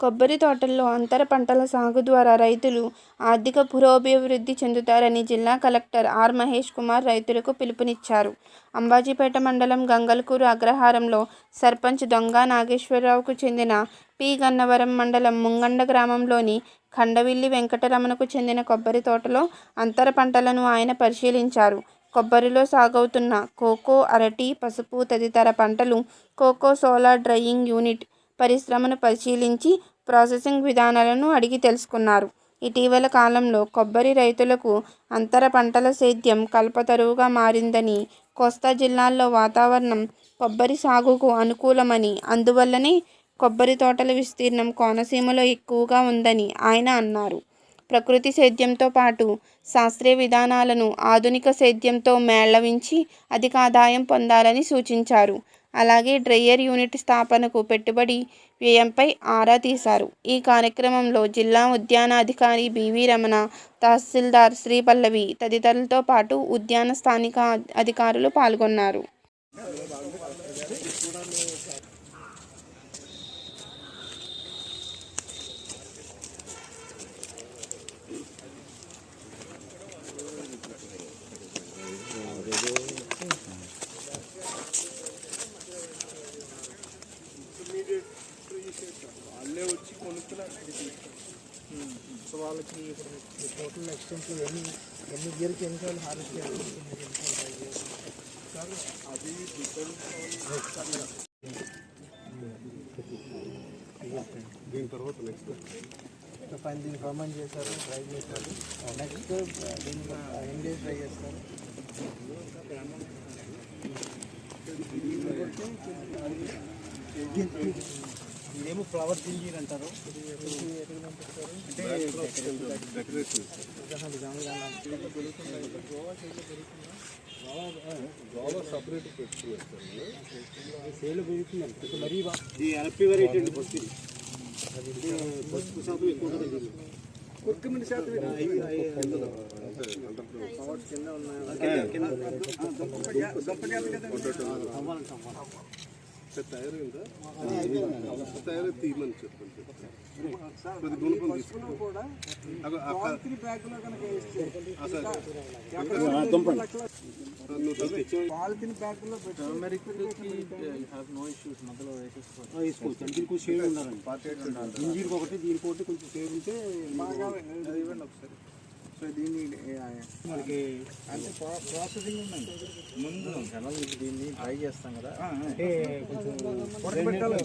కొబ్బరి తోటల్లో అంతర పంటల సాగు ద్వారా రైతులు ఆర్థిక పురోభివృద్ధి చెందుతారని జిల్లా కలెక్టర్ ఆర్ మహేష్ కుమార్ రైతులకు పిలుపునిచ్చారు. అంబాజీపేట మండలం గంగల్కూరు అగ్రహారంలో సర్పంచ్ దొంగ నాగేశ్వరరావుకు చెందిన పి. గన్నవరం మండలం ముంగండ గ్రామంలోని ఖండవిల్లి వెంకటరమణకు చెందిన కొబ్బరి తోటలో అంతర పంటలను ఆయన పరిశీలించారు. కొబ్బరిలో సాగవుతున్న కోకో అరటి పసుపు తదితర పంటలు కోకో సోలార్ డ్రయింగ్ యూనిట్ పరిశ్రమను పరిశీలించి ప్రాసెసింగ్ విధానాలను అడిగి తెలుసుకున్నారు. ఇటీవల కాలంలో కొబ్బరి రైతులకు అంతర పంటల సేద్యం కల్పతరువుగా మారిందని కోస్తా జిల్లాల్లో వాతావరణం కొబ్బరి సాగుకు అనుకూలమని అందువల్లనే కొబ్బరి తోటల విస్తీర్ణం కోనసీమలో ఎక్కువగా ఉందని ఆయన అన్నారు. ప్రకృతి సేద్యంతో పాటు శాస్త్రీయ విధానాలను ఆధునిక సేద్యంతో మేళవించి అధిక ఆదాయం పొందాలని సూచించారు. అలాగే డ్రయ్యర్ యూనిట్ స్థాపనకు పెట్టుబడి వ్యయంపై ఆరా తీశారు. ఈ కార్యక్రమంలో జిల్లా ఉద్యానాధికారి బివి రమణ తహసీల్దార్ శ్రీ పల్లవి తదితరులతో పాటు ఉద్యాన స్థానిక అధికారులు పాల్గొన్నారు. వాళ్ళకి ఇప్పుడు టోటల్ ఎక్స్టెంట్ ఎన్ని ఎన్ని ఇయర్కి హార్వెస్ట్ చేయాలి? అది దీని తర్వాత నెక్స్ట్ పైన దీన్ని ఫర్మెంట్ చేశారు ట్రై చేశారు. నెక్స్ట్ ఎన్ని డేస్ ట్రై చేస్తారు? ఇదేమో ఫ్లవర్ సింగింగ్ అంటారు. గోవా సపరేట్ పెట్టుకున్నారు సేల్ పెరుగుతుందండి మరీ ఈ ఎల్పి వెరైటీ అండి పసుపు ఇది. పసుపు శాతం ఎక్కువ ఉంటుంది దీనిలో. కొత్తిమీర శాతం కింద. తయారైందా తయారై తీయమని చెప్పండి. కొద్ది గుణపం వేసుకోవచ్చు దీనికి షేడ్ ఉండాలండి ఇంజిన్కి ఒకటి దీనికి ఒకటి కొంచెం షేడ్ ఉంటే బాగా ఇవ్వండి ఒకసారి. సో దీన్ని మనకి అంటే ప్రాసెసింగ్ ఉందండి. ముందు దీన్ని ట్రై చేస్తాం కదా. అంటే కొంచెం